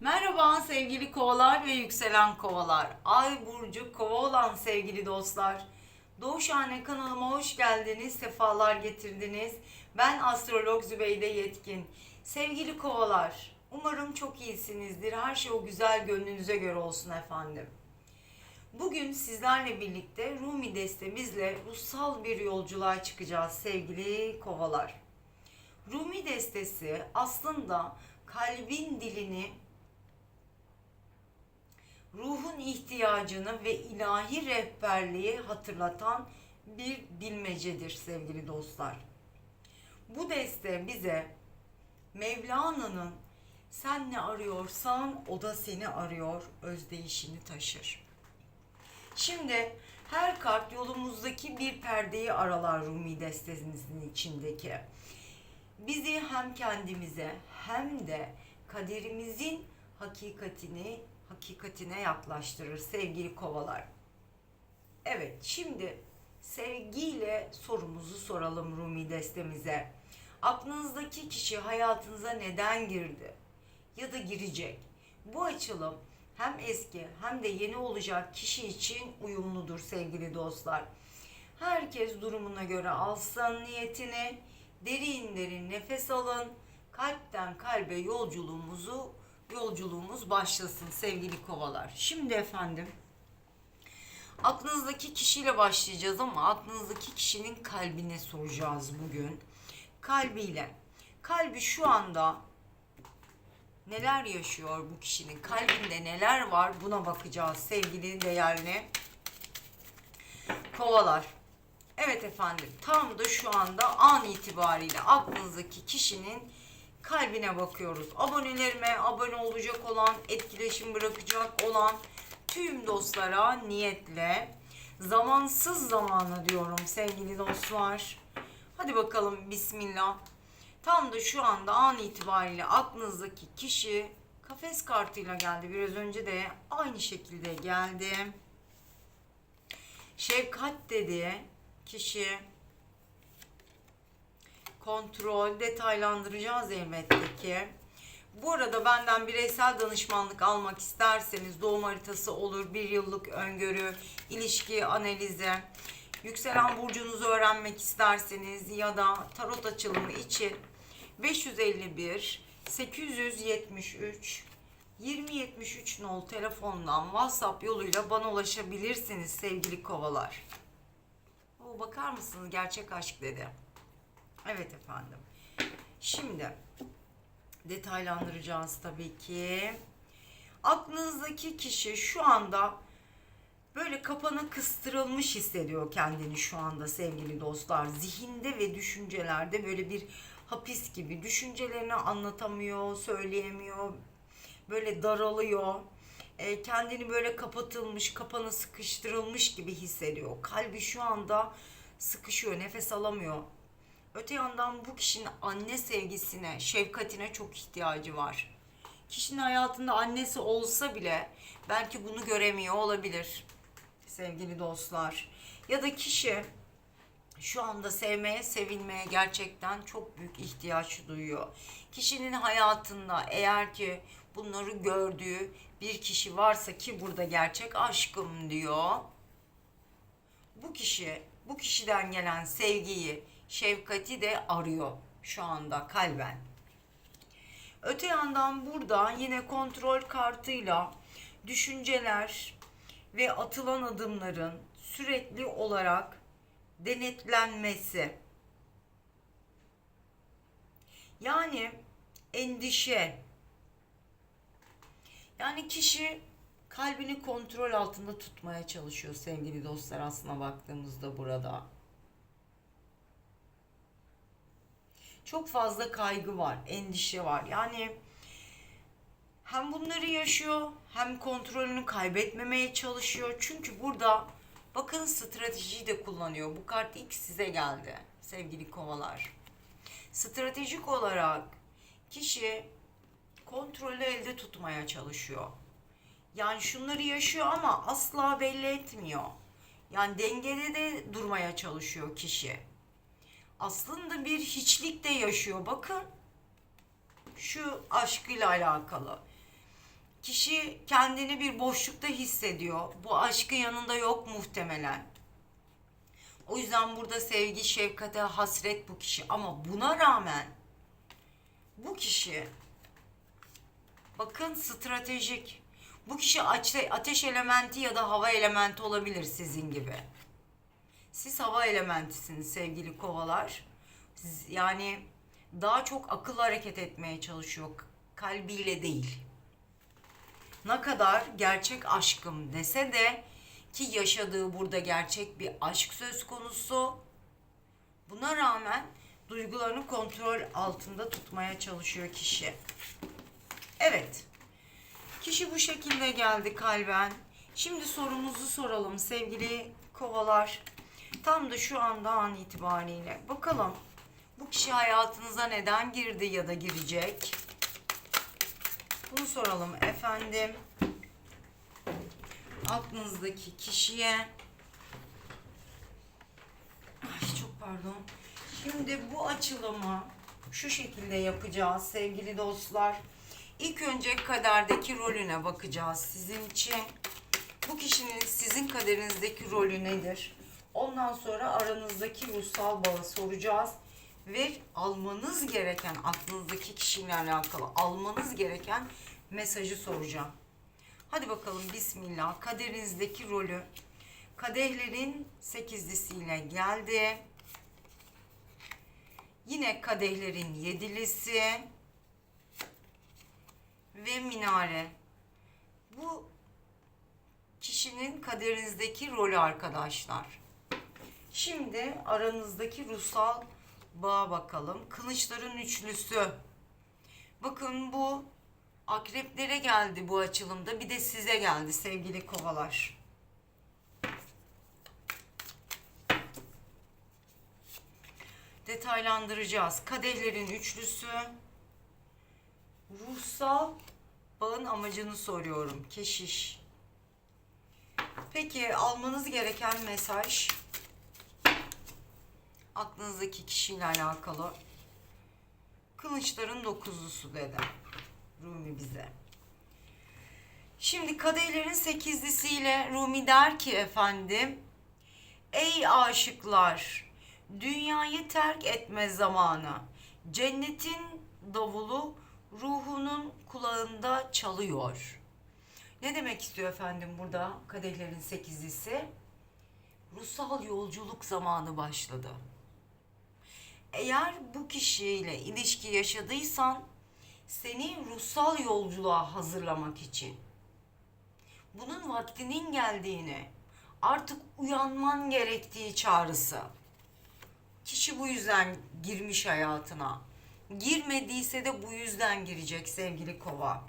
Merhaba sevgili kovalar ve yükselen kovalar. Ay burcu kova olan sevgili dostlar. Doğuşhane kanalıma hoş geldiniz, sefalar getirdiniz. Ben astrolog Zübeyde Yetkin. Sevgili kovalar, umarım çok iyisinizdir. Her şey o güzel gönlünüze göre olsun efendim. Bugün sizlerle birlikte Rumi destemizle ruhsal bir yolculuğa çıkacağız sevgili kovalar. Rumi destesi aslında kalbin dilini ruhun ihtiyacını ve ilahi rehberliği hatırlatan bir bilmecedir sevgili dostlar. Bu deste bize Mevlana'nın sen ne arıyorsan o da seni arıyor özdeyişini taşır. Şimdi her kart yolumuzdaki bir perdeyi aralar Rumi destesimizin içindeki. Bizi hem kendimize hem de kaderimizin hakikatini hakikatine yaklaştırır sevgili kovalar. Evet şimdi sevgiyle sorumuzu soralım Rumi destemize. Aklınızdaki kişi hayatınıza neden girdi ya da girecek? Bu açılım hem eski hem de yeni olacak kişi için uyumludur sevgili dostlar. Herkes durumuna göre alsın niyetini, derin derin nefes alın, kalpten kalbe yolculuğumuzu yolculuğumuz başlasın sevgili kovalar. Şimdi efendim aklınızdaki kişiyle başlayacağız ama aklınızdaki kişinin kalbine soracağız bugün. Kalbiyle. Kalbi şu anda neler yaşıyor bu kişinin? Kalbinde neler var? Buna bakacağız sevgili değerli kovalar. Evet efendim tam da şu anda an itibariyle aklınızdaki kişinin kalbine bakıyoruz. Abonelerime abone olacak olan, etkileşim bırakacak olan tüm dostlara niyetle zamansız zamanı diyorum sevgili dostlar. Hadi bakalım bismillah. Tam da şu anda an itibariyle aklınızdaki kişi kafes kartıyla geldi. Biraz önce de aynı şekilde geldi. Şefkat dedi kişi kontrol, detaylandıracağız elbette ki. Bu arada benden bireysel danışmanlık almak isterseniz doğum haritası olur, bir yıllık öngörü, ilişki analizi, yükselen burcunuzu öğrenmek isterseniz ya da tarot açılımı için 551 873 2073 nol telefondan WhatsApp yoluyla bana ulaşabilirsiniz sevgili kovalar. O bakar mısınız gerçek aşk dedi. Evet efendim. Şimdi detaylandıracağız tabii ki. Aklınızdaki kişi şu anda böyle kapana kıstırılmış hissediyor kendini şu anda sevgili dostlar. Zihinde ve düşüncelerde böyle bir hapis gibi düşüncelerini anlatamıyor, söyleyemiyor. Böyle daralıyor. E, kendini böyle kapatılmış, kapana sıkıştırılmış gibi hissediyor. Kalbi şu anda sıkışıyor, nefes alamıyor. Öte yandan bu kişinin anne sevgisine, şefkatine çok ihtiyacı var. Kişinin hayatında annesi olsa bile belki bunu göremiyor olabilir sevgili dostlar. Ya da kişi şu anda sevmeye, sevilmeye gerçekten çok büyük ihtiyaç duyuyor. Kişinin hayatında eğer ki bunları gördüğü bir kişi varsa ki burada gerçek aşkım diyor. Bu kişi, bu kişiden gelen sevgiyi, şefkati de arıyor şu anda kalben. Öte yandan burada yine kontrol kartıyla düşünceler ve atılan adımların sürekli olarak denetlenmesi. Yani endişe. Yani kişi kalbini kontrol altında tutmaya çalışıyor sevgili dostlar aslına baktığımızda burada. Çok fazla kaygı var, endişe var. Yani hem bunları yaşıyor hem kontrolünü kaybetmemeye çalışıyor. Çünkü burada bakın stratejiyi de kullanıyor. Bu kart ilk size geldi sevgili kovalar. Stratejik olarak kişi kontrolü elde tutmaya çalışıyor. Yani şunları yaşıyor ama asla belli etmiyor. Yani dengede de durmaya çalışıyor kişi aslında bir hiçlik de yaşıyor. Bakın şu aşkıyla alakalı. Kişi kendini bir boşlukta hissediyor. Bu aşkın yanında yok muhtemelen. O yüzden burada sevgi, şefkate, hasret bu kişi. Ama buna rağmen bu kişi bakın stratejik. Bu kişi ate- ateş elementi ya da hava elementi olabilir sizin gibi. Siz hava elementisiniz sevgili kovalar. Yani daha çok akıl hareket etmeye çalışıyor. Kalbiyle değil. Ne kadar gerçek aşkım dese de ki yaşadığı burada gerçek bir aşk söz konusu. Buna rağmen duygularını kontrol altında tutmaya çalışıyor kişi. Evet. Kişi bu şekilde geldi kalben. Şimdi sorumuzu soralım sevgili kovalar. Tam da şu anda an itibariyle. Bakalım bu kişi hayatınıza neden girdi ya da girecek? Bunu soralım efendim. Aklınızdaki kişiye Ay çok pardon. Şimdi bu açılımı şu şekilde yapacağız sevgili dostlar. İlk önce kaderdeki rolüne bakacağız sizin için. Bu kişinin sizin kaderinizdeki rolü nedir? Ondan sonra aranızdaki ruhsal bağı soracağız ve almanız gereken aklınızdaki kişiyle alakalı almanız gereken mesajı soracağım. Hadi bakalım bismillah kaderinizdeki rolü kadehlerin sekizlisiyle geldi. Yine kadehlerin yedilisi ve minare. Bu kişinin kaderinizdeki rolü arkadaşlar. Şimdi aranızdaki ruhsal bağa bakalım. Kılıçların üçlüsü. Bakın bu akreplere geldi bu açılımda. Bir de size geldi sevgili kovalar. Detaylandıracağız. Kadehlerin üçlüsü. Ruhsal bağın amacını soruyorum. Keşiş. Peki almanız gereken mesaj aklınızdaki kişiyle alakalı. Kılıçların dokuzlusu dedi. Rumi bize. Şimdi kadehlerin sekizlisiyle Rumi der ki efendim Ey aşıklar dünyayı terk etme zamanı cennetin davulu ruhunun kulağında çalıyor. Ne demek istiyor efendim burada kadehlerin sekizlisi? Ruhsal yolculuk zamanı başladı. Eğer bu kişiyle ilişki yaşadıysan seni ruhsal yolculuğa hazırlamak için bunun vaktinin geldiğini, artık uyanman gerektiği çağrısı. Kişi bu yüzden girmiş hayatına. Girmediyse de bu yüzden girecek sevgili kova.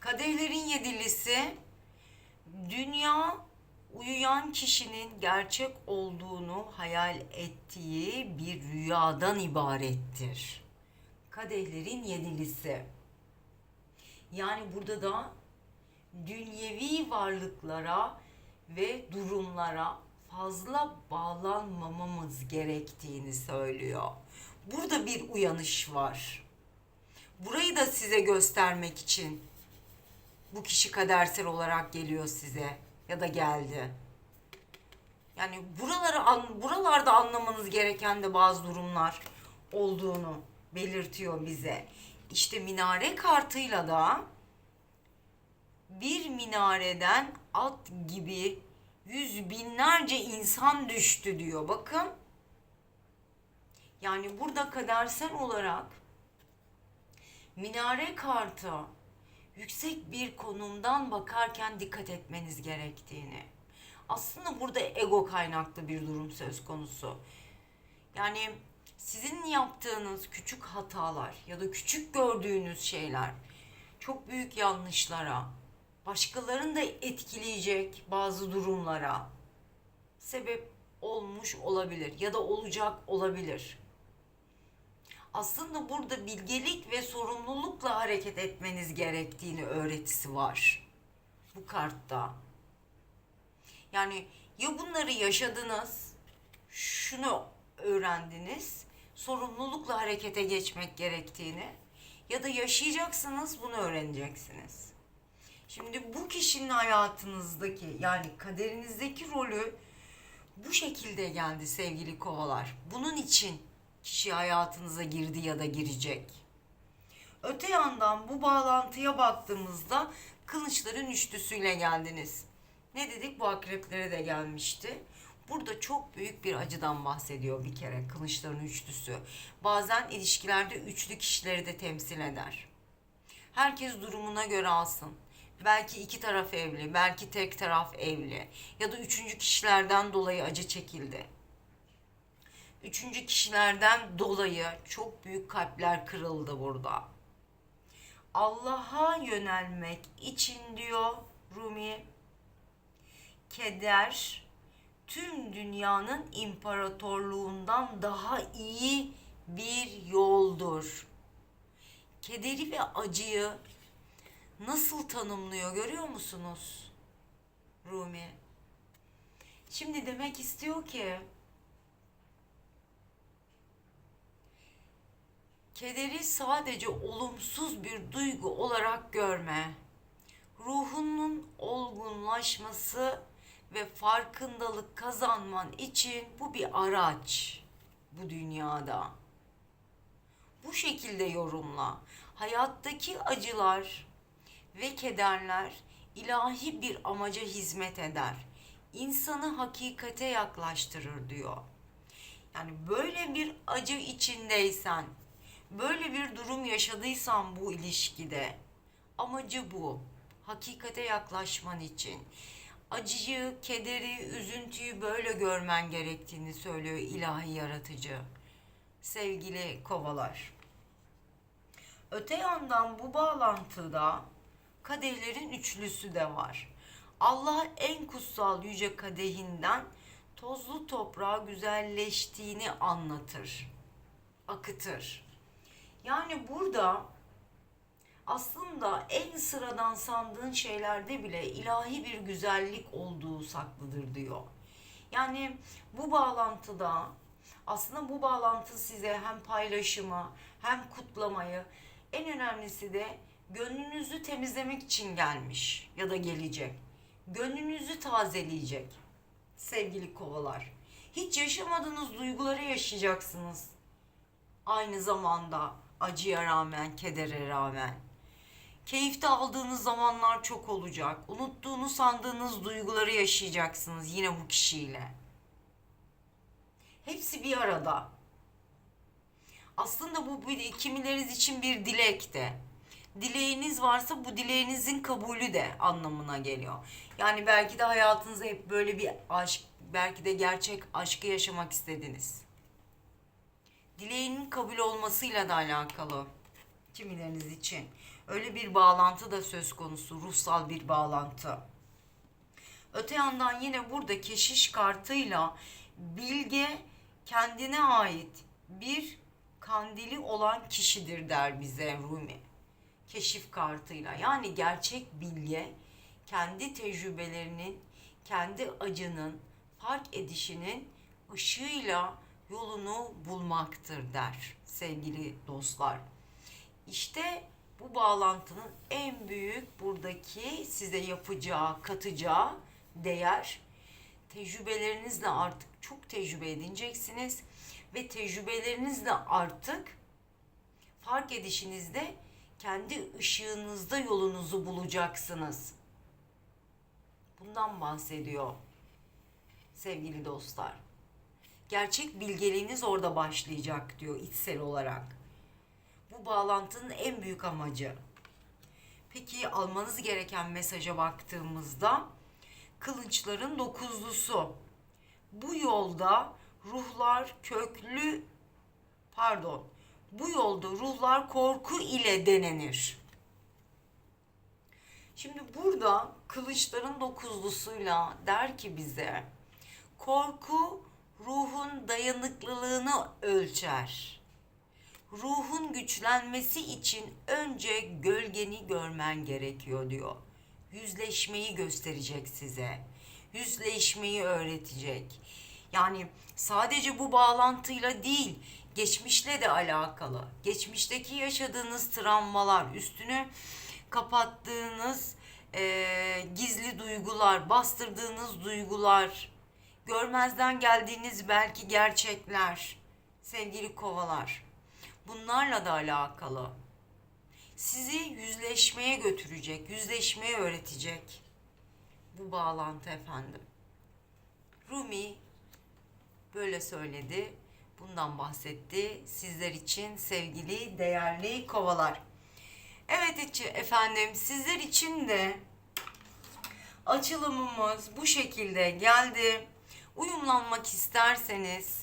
Kadehlerin yedilisi dünya uyuyan kişinin gerçek olduğunu hayal ettiği bir rüyadan ibarettir. Kadehlerin yedilisi. Yani burada da dünyevi varlıklara ve durumlara fazla bağlanmamamız gerektiğini söylüyor. Burada bir uyanış var. Burayı da size göstermek için bu kişi kadersel olarak geliyor size ya da geldi. Yani buraları buralarda anlamanız gereken de bazı durumlar olduğunu belirtiyor bize. İşte minare kartıyla da bir minareden at gibi yüz binlerce insan düştü diyor. Bakın. Yani burada kadersel olarak minare kartı yüksek bir konumdan bakarken dikkat etmeniz gerektiğini. Aslında burada ego kaynaklı bir durum söz konusu. Yani sizin yaptığınız küçük hatalar ya da küçük gördüğünüz şeyler çok büyük yanlışlara, başkalarını da etkileyecek bazı durumlara sebep olmuş olabilir ya da olacak olabilir. Aslında burada bilgelik ve sorumlulukla hareket etmeniz gerektiğini öğretisi var bu kartta. Yani ya bunları yaşadınız, şunu öğrendiniz, sorumlulukla harekete geçmek gerektiğini ya da yaşayacaksınız bunu öğreneceksiniz. Şimdi bu kişinin hayatınızdaki yani kaderinizdeki rolü bu şekilde geldi sevgili kovalar. Bunun için kişi hayatınıza girdi ya da girecek. Öte yandan bu bağlantıya baktığımızda kılıçların üçlüsüyle geldiniz. Ne dedik? Bu akreplere de gelmişti. Burada çok büyük bir acıdan bahsediyor bir kere kılıçların üçlüsü. Bazen ilişkilerde üçlü kişileri de temsil eder. Herkes durumuna göre alsın. Belki iki taraf evli, belki tek taraf evli ya da üçüncü kişilerden dolayı acı çekildi. Üçüncü kişilerden dolayı çok büyük kalpler kırıldı burada. Allah'a yönelmek için diyor Rumi, keder tüm dünyanın imparatorluğundan daha iyi bir yoldur. Kederi ve acıyı nasıl tanımlıyor görüyor musunuz? Rumi. Şimdi demek istiyor ki kederi sadece olumsuz bir duygu olarak görme. Ruhunun olgunlaşması ve farkındalık kazanman için bu bir araç bu dünyada. Bu şekilde yorumla. Hayattaki acılar ve kederler ilahi bir amaca hizmet eder. İnsanı hakikate yaklaştırır diyor. Yani böyle bir acı içindeysen, böyle bir durum yaşadıysan bu ilişkide amacı bu. Hakikate yaklaşman için. Acıyı, kederi, üzüntüyü böyle görmen gerektiğini söylüyor ilahi yaratıcı. Sevgili kovalar. Öte yandan bu bağlantıda kadehlerin üçlüsü de var. Allah en kutsal yüce kadehinden tozlu toprağı güzelleştiğini anlatır. Akıtır. Yani burada aslında en sıradan sandığın şeylerde bile ilahi bir güzellik olduğu saklıdır diyor. Yani bu bağlantıda aslında bu bağlantı size hem paylaşımı hem kutlamayı en önemlisi de gönlünüzü temizlemek için gelmiş ya da gelecek. Gönlünüzü tazeleyecek sevgili kovalar. Hiç yaşamadığınız duyguları yaşayacaksınız. Aynı zamanda acıya rağmen, kedere rağmen. Keyifte aldığınız zamanlar çok olacak. Unuttuğunu sandığınız duyguları yaşayacaksınız yine bu kişiyle. Hepsi bir arada. Aslında bu kimileriniz için bir dilek de. Dileğiniz varsa bu dileğinizin kabulü de anlamına geliyor. Yani belki de hayatınızda hep böyle bir aşk, belki de gerçek aşkı yaşamak istediniz. Dileğinin kabul olmasıyla da alakalı kimileriniz için. Öyle bir bağlantı da söz konusu, ruhsal bir bağlantı. Öte yandan yine burada keşiş kartıyla bilge kendine ait bir kandili olan kişidir der bize Rumi. Keşif kartıyla yani gerçek bilge kendi tecrübelerinin, kendi acının fark edişinin ışığıyla yolunu bulmaktır der sevgili dostlar. İşte bu bağlantının en büyük buradaki size yapacağı, katacağı değer tecrübelerinizle artık çok tecrübe edineceksiniz ve tecrübelerinizle artık fark edişinizde kendi ışığınızda yolunuzu bulacaksınız. Bundan bahsediyor sevgili dostlar. Gerçek bilgeliğiniz orada başlayacak diyor içsel olarak. Bu bağlantının en büyük amacı. Peki almanız gereken mesaja baktığımızda kılıçların dokuzlusu. Bu yolda ruhlar köklü pardon bu yolda ruhlar korku ile denenir. Şimdi burada kılıçların dokuzlusuyla der ki bize korku ruhun dayanıklılığını ölçer. Ruhun güçlenmesi için önce gölgeni görmen gerekiyor diyor. Yüzleşmeyi gösterecek size. Yüzleşmeyi öğretecek. Yani sadece bu bağlantıyla değil, geçmişle de alakalı. Geçmişteki yaşadığınız travmalar, üstünü kapattığınız eee, gizli duygular, bastırdığınız duygular, görmezden geldiğiniz belki gerçekler, sevgili kovalar. Bunlarla da alakalı. Sizi yüzleşmeye götürecek, yüzleşmeye öğretecek bu bağlantı efendim. Rumi böyle söyledi. Bundan bahsetti. Sizler için sevgili, değerli kovalar. Evet efendim sizler için de açılımımız bu şekilde geldi. Uyumlanmak isterseniz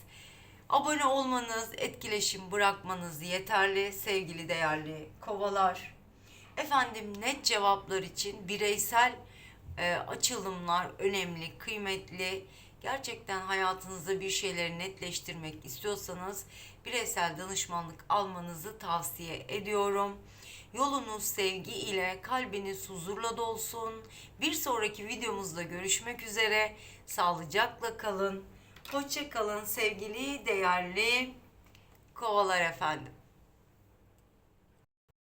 abone olmanız, etkileşim bırakmanız yeterli sevgili değerli kovalar. Efendim net cevaplar için bireysel e, açılımlar önemli, kıymetli. Gerçekten hayatınızda bir şeyleri netleştirmek istiyorsanız bireysel danışmanlık almanızı tavsiye ediyorum. Yolunuz sevgi ile, kalbiniz huzurla dolsun. Bir sonraki videomuzda görüşmek üzere. Sağlıcakla kalın. Hoşça kalın sevgili, değerli kovalar efendim.